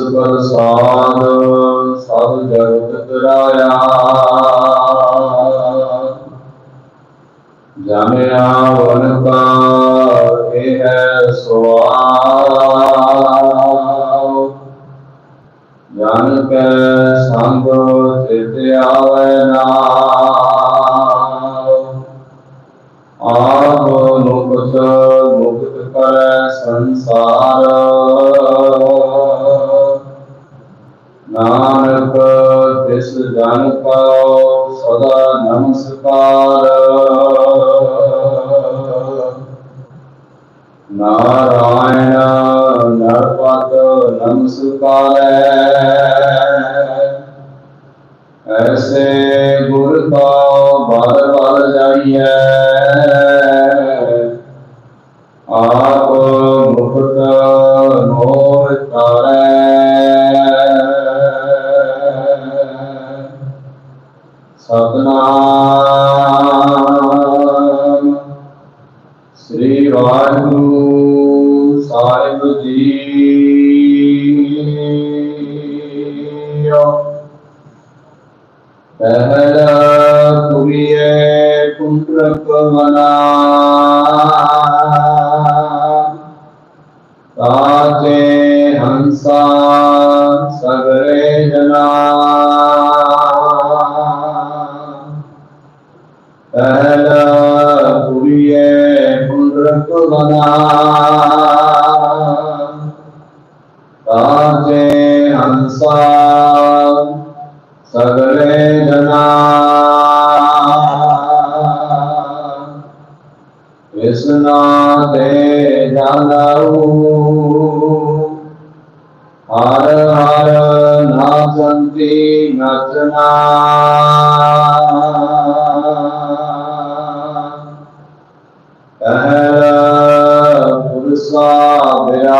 ਪ੍ਰਸਾਦ ਸਭ ਜਗਤ ਕਰਾਇਆ ਜਮਿਆ ਵਨ ਕਾ ਇਹ ਹੈ ਸਵਾਲ ਜਨ ਕੈ ਸੰਗ ਚਿਤ ਆਵੈ ਨਾਮ ਜਨ ਕਉ ਸਦਾ ਨਮਸਕਾਰ ਨਾਰਾਇਣ ਨਰਪਤ ਨਮਸਕਾਰੈ ਐਸੇ ਗੁਰ ਕਾ ਬਲ ਬਲ ਜਾਈਐ ਆਪ ਮੁਕਤ ਮੋਹ ਤਾਰੈ பகலா புரிய குன்றப்பவனா காற்றே ஹம்சா சகலே ஜனா பகலா புரிய குன்றப்பவனா காற்றே ஹம்சா ਸਗਲੇ ਜਨਾ ਵਿਸਨਾ ਦੇ ਜਾਣੂ ਹਰ ਹਰ ਨਾਚੰਤੀ ਨਚਨਾ ਪਹਿਲਾ ਪੁਰਸਾ ਬਿਆ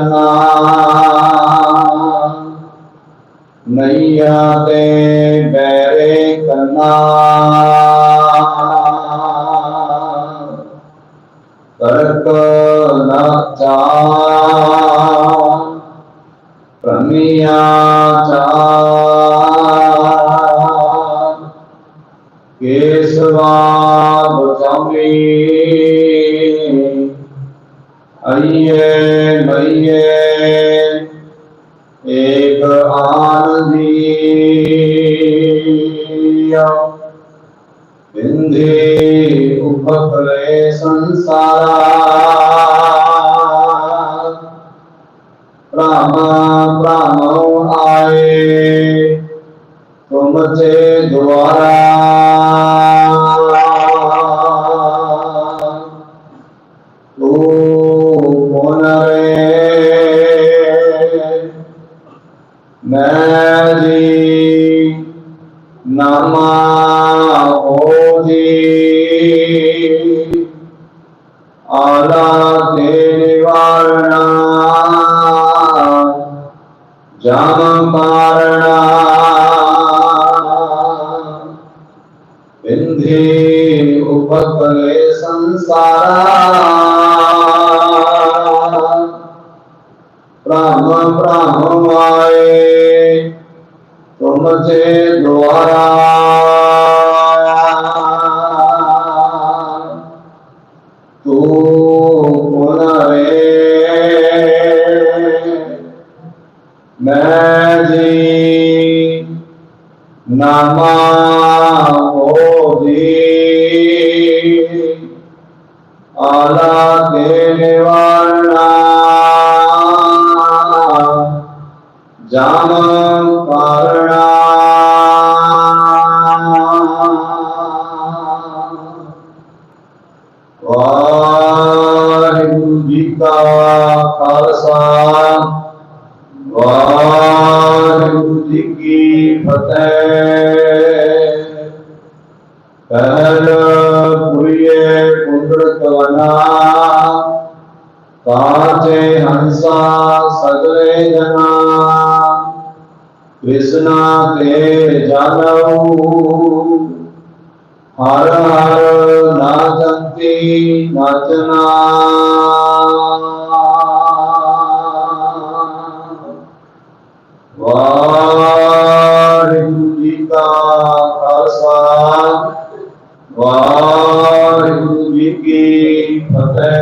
करना नैया दे बैरे करना। तर्क न प्रमिया केसवा बचावी आइए भये एक आनदीया बिंदे उपकले संसारा। प्राम प्रामो आए तुम चे द्वारा मैं जी नमा हो जी आला तेरी वारणा जम पारणा विंधि उपकले संसारा। ब्रह्म ब्रह्म आए। तुमसे द्वारा तू कौन रे। मैं जी नामा हो जी आला देने वाला। जाम गुरु जी की फतेह कर हंसा सगरे जना, कृष्णा के जानऊ, हर हर नाचंती नचना। ਪ੍ਰਸਾਦ ਵਾਹਿਗੁਰੂ ਜੀ ਕੀ ਫਤਿਹ।